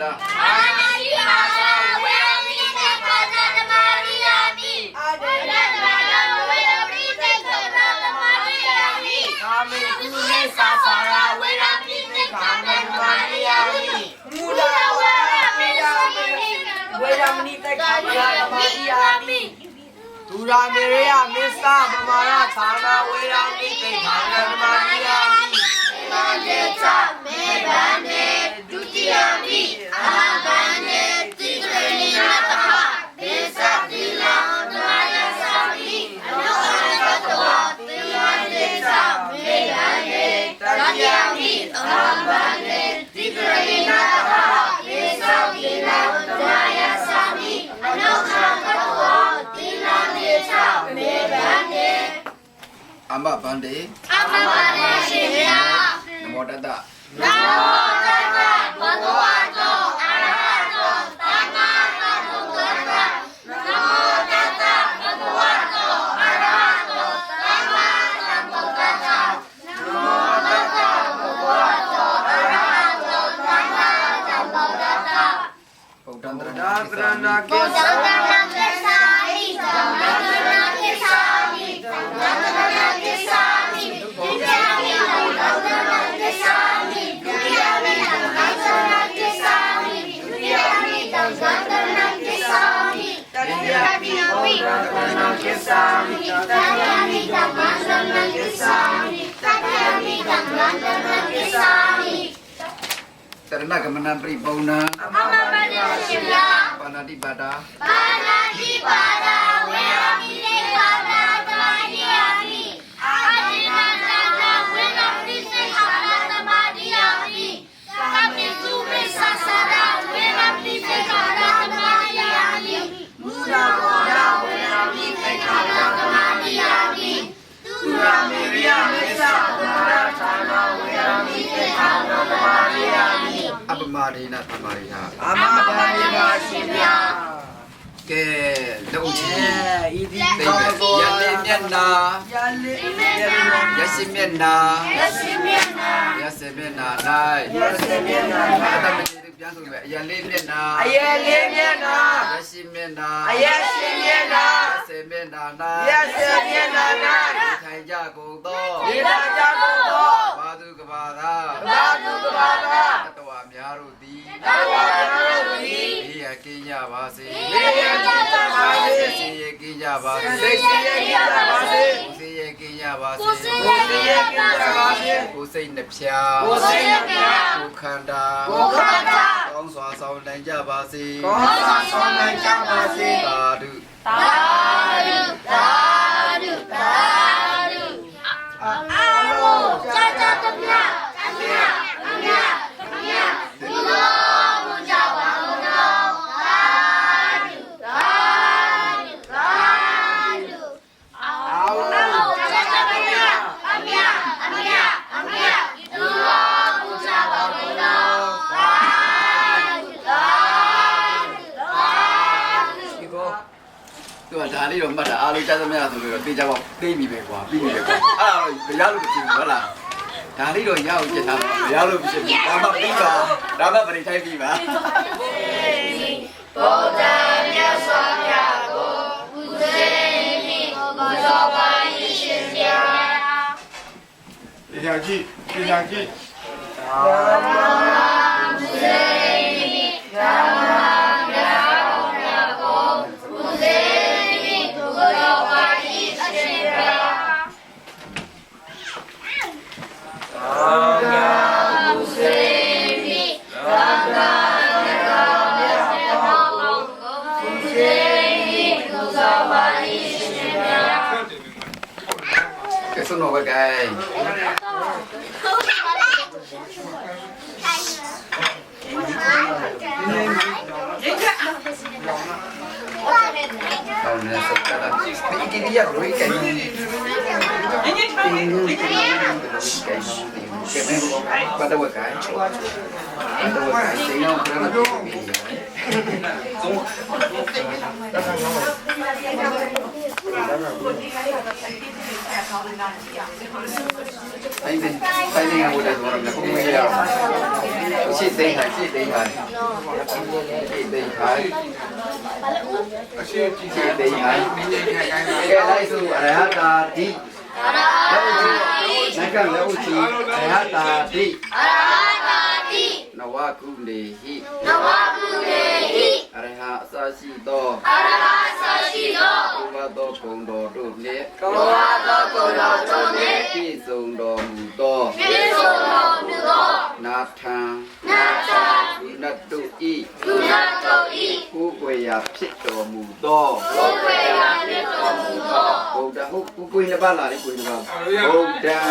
ပါဒအာနာတိပါဒဝေရမိသေခာနာဓမ္မာရိယာမိအာဒနာပါဒဝေရမိသေခာနာဓမ္မာရိယာမိကာမေကုလေသာသာရာဝေရမိသေခာနဓမ္မာရိယာမိမူလဝေရမိယာမိဝေရမဏိသေခာနာဓမ္မာရိယာမိဒူရာမေရိယမစ္ဆပမာရသာနာဝေရမိသေခာနဓမ္မာရိယာမိမန္တေသမေ အမဗန္တေအမမရေရှင်ဗျာနမောတတနာမောတတ္တဘဂဝတောအရ မိသမ္မာတနာကိသာမိတရဏကမနပရိပုံဏံအမမပဒရှင်ဗျာပါဏာတိပါဒပါဏာတိပါဒဝေ ဒေနသမာရိယအမဘာယေပါရှင်ဗျာကဲလုံချအဲီဤတိသိကောမ့်ကောရလေးမျက်နာရလေးရရှိမျက်နာရရှိမြတ်နာရရှိမျက်နာရစေမျက်နာ၌အတမကြီးပြန်ဆိုပဲအရလေးမျက်နာအယယ်လေးမျက်နာရရှိမျက်နာအယယ်ရှင်မျက်နာရရှိမျက်နာရ၌စေမျက်နာ၌ထိုင်ကြကုန်သောဒီလာကြကုန်သောဘာသူကဘာသာသာဓုကဘာသာတတဝများတို့ သည်တဝါများတို့သည်ဘေးရကင်းကြပါစေဘေးရန်ကြပါစေစိတ်ရကင်းကြပါစေစိတ်ရှိရကြပါစေကိုယ်စိတ်ရကင်းကြပါစေကိုယ်စိတ်ကိုယ်စိတ်ရကြပါစေကိုယ်စိတ်နှဖျားကိုယ်စိတ်နှဖျားကိုယ်ခန္ဓာကိုယ်ခန္ဓာကောင်းစွာဆောင်နိုင်ကြပါစေကောင်းစွာဆောင်နိုင်ကြပါစေသာဓုသာဓုသာ လေးတော့မှတ်တာအားလုံးကြားသမျှဆိုလို့တော့တေးကြပေါ့သိပြီပဲကွာပြီးပြီပဲကွာအဲ့ဒါတော့မရလို့မဖြစ်ဘူးဟုတ်လားဒါလေးတော့ရအောင်ကြက်ထားပါမရလို့မဖြစ်ဘူးဒါမှပြီးပါဒါမှပရိထိုက်ပြီးပါဗုဒ္ဓမြတ်စွာဘုရားကိုဘုဇေမိဘုဇောပါရှင်ဗျာပညာကြည့်ပညာကြည့်ဘုဇေ စက်တာဒီကိရိယာရိုးကဲနေဒီဒီကဲ နေကဲမဲဘာတော့ကဲဘာတော့ကဲစေနောကရမတူပြီအဲ့ဒီဆိုင်နေရဖို့တဲ့ဆိုတော့ကိုမရအောင်ရှစ်သိန်းထိုင်ရှစ်သိန်းထိုင်ရှစ်သိန်းထိုင်အရှိကြည့်ရှစ်သိန်းထိုင်ကဲလိုက်စုအရဟတာတိအရလက်ဥဟချီတာတိနကလက်ဥချီအရဟတာတိအရဟတာတိန ဝကုလေဟိနဝကုလေဟိအရဟအစရှိသောအရဟသရှိသောဘုရားသောဂုံတော်တို့နှင့်ဘုရားသောကိုယ်တော်တို့နှင့်ပြည့်စုံတော်မူသောပြည့်စုံတော်မူသောနာထံနာသာလူနတ်တို့ဤသုနာတော်ဤကိုယ်ွယ်ရာဖြစ်တော်မူသောဘုရားဖြစ်တော်မူသောဗုဒ္ဓဟုတ်ကိုကိုယ်နှစ်ပါးလာလေကိုယ်နှစ်ပါးဗုဒ္ဓံ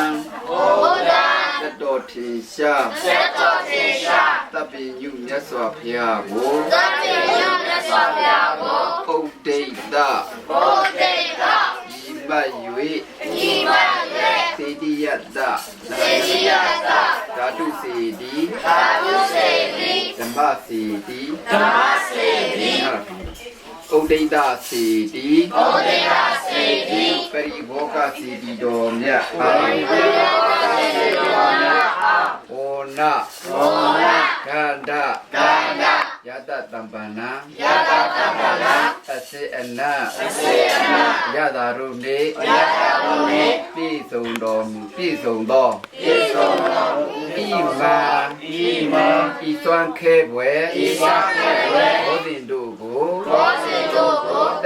ဘုရားသ တ္တော်ထင်ရှားသက်တော်သေရှာတပ္ပိညုမြတ်စွာဘုရားကိုသတ္တေယမြတ်စွာဘုရားကိုဥဒိတဘုဒေကဤမတ်၍ဤမရွေစေတိယတသေတိယသဓာတုစေတိသာဓုစေတိဓမ္မစေတိဓမ္မစေတိဥဒိတစေတိဘုဒေကစေတိပ ရိဘောဂစေတိတော်မြတ်အာဘုရားစေတိတော်နာအာဘောနဘောရကန္တကန္တယတတံပန္နယတတမနာအစေအနစေအနာယတာရုနေယတဘုံေပြည့်စုံတော်မူပြည့်စုံသောဤသောတော်မူဣမာဣမာဤသွမ်းခဲဘွယ်ဤသာကေဝေဘောဇင်တို့ကိုဘောဇေတုကို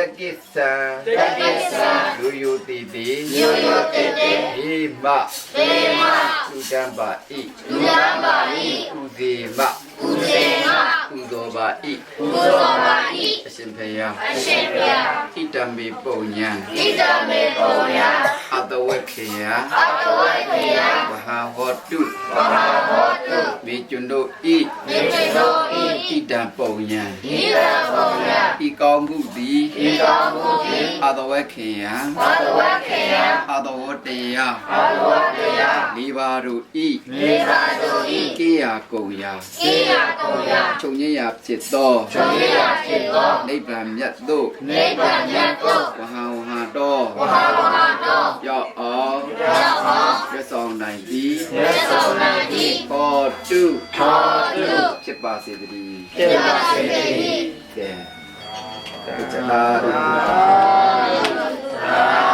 တကိစ္စံတကိစ္စံလူယုတိတိယုယုတေတေဟိမဒေမသုတံပါဣလူရံပါဤဥဇေမ ဥစေမဥသောပါဣကုသောပါဤအရှင်ဖယားအရှင်ဘုရားဣတံမေပုံညာဣဒံမေဘောယအတဝက်ခေယအတဝေခေယဝဟာဟောတုမဟာဘောတုမေကျွန်းတို့ဤမြေတေသောဤဣတံပုံညာဤရဘောယဤကောင်းမှုသည်ဤတော်မူသည်အတဝက်ခေယအတဝေခေယအတဝတ္တယအတဝေခေယလေးပါးတို့ဤမေသာတုဤကိယာကုံယာကိယကုံယချုပ်ငြိယာဖြစ်သောခြုံရရဖြစ်သောနိဗ္ဗာန်မြတ်သို့နိဗ္ဗာန်မြတ်သို့ဝဟံဝဟတော်ဝဟာဝဟာတော်ရောက်အောင်ရောက်အောင်ရဆောင်နိုင်သည်မြတ်စွာဘုရားဤဟောတုထောတုဖြစ်ပါစေတည်းပြပါစေတည်းကဲတက္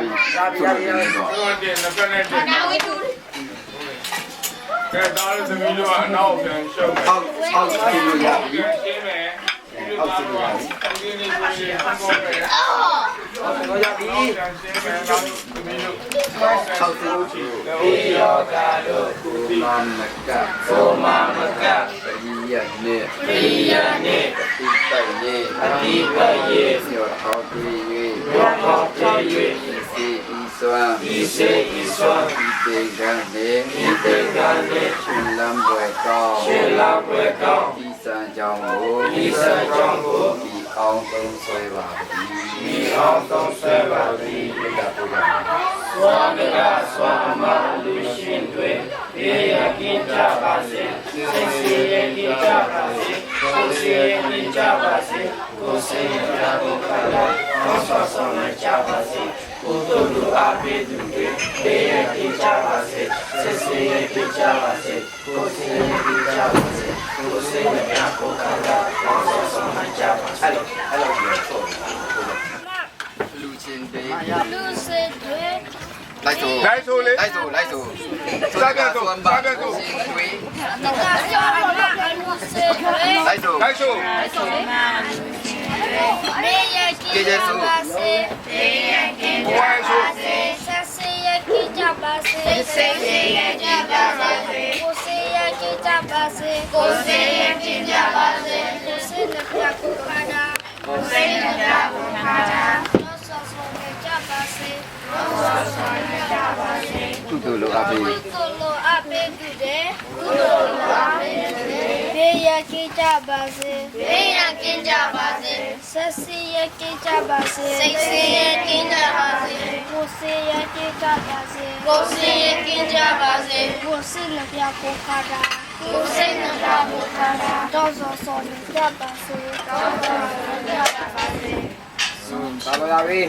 ပြီရပြီရပြီတော့တော့တင်နှစ်ဖက်နဲ့တင်ကဲဒါလည်းသမီးတို့ကအနောက်ပြန်ရှုပ်မယ်အောက်အောက်ကြည့်လို့ရပြီရှင်းမယ်အောက်စီပါဒီနေ့ကိုရှင်းဖို့ပဲတော့ရပြီပြန်ရှင်းမယ်နောက်သမီးတို့အောက်စီလို့ချီဒီယောဂတို့ကိုမမကသောမမကပ ရိယနေပရိယနေတိတိုင်နေအတိပယေကျော်ဟောတိ၍ဘောဘောတေ၍စီဤစွာဤစေဤစွာဤတေကံနေဤတေကံနေရှင်လမ်းပွဲကောင်းရှင်လာပွဲကောင်းဤစံကြောင့်ကိုဤစံကြောင့်ကိုဤအောင်သုံးဆွဲပါသည်ဤအောင်သုံးဆွဲပါသည်ဘုရားဘုရားစွာမကစွာအမလူရှင်တွေ ရေရကင်းကြပါစေစိတ်စီရကင်းကြပါစေကိုယ်စီရကင်းကြပါစေကိုယ်စိတ်ရကိုခလာသောဆောဆောနဲ့ကြပါစေကိုယ်တို့လူအပိသူတွေရေရကင်းကြပါစေစိတ်စီရကင်းကြပါစေကိုယ်စီရကင်းကြပါစေကိုယ်စိတ်ရကိုခလာသောဆောဆောနဲ့ကြပါစေအဲ့လိုအဲ့လိုပြောဆိုလူချင်းတွေလူစေတွေ လိုက်ဆိုလိုက်ဆိုလေလိုက်ဆိုလိုက်ဆိုစကားဆိုစကားဆိုရှင်တွေတကကြောင့်လူစေတွေလိုက်ဆိုလိုက်ဆိုမေယကိကြပါစေမေယကိကြပါစေဆက်စေယကိကြပါစေဆက်စေယကိကြပါစေကိုစေယကိကြပါစေကိုစေယကိကြပါစေကိုစေနပြကုခါနာကိုစေနပြကုခါနာ သူတို့လိုအပ်ပြီကုသိုလ်လိုအပ်ပေသူတဲ့ကုသိုလ်လိုအပ်ပေသူတဲ့ဘေးရကိကြပါစေဘေးရကိကြပါစေဆက်စီရကိကြပါစေစိတ်စီရကိကြပါစေကိုယ်စီရကိကြပါစေကိုယ်စီရကိကြပါစေကိုယ်စိတ်နှပြကိုခါတာကိုယ်စိတ်နှပြကိုခါတာတော့စောစောနဲ့ကြပါစေတော့စောစောနဲ့ကြပါစေဒါတော့ရပြီ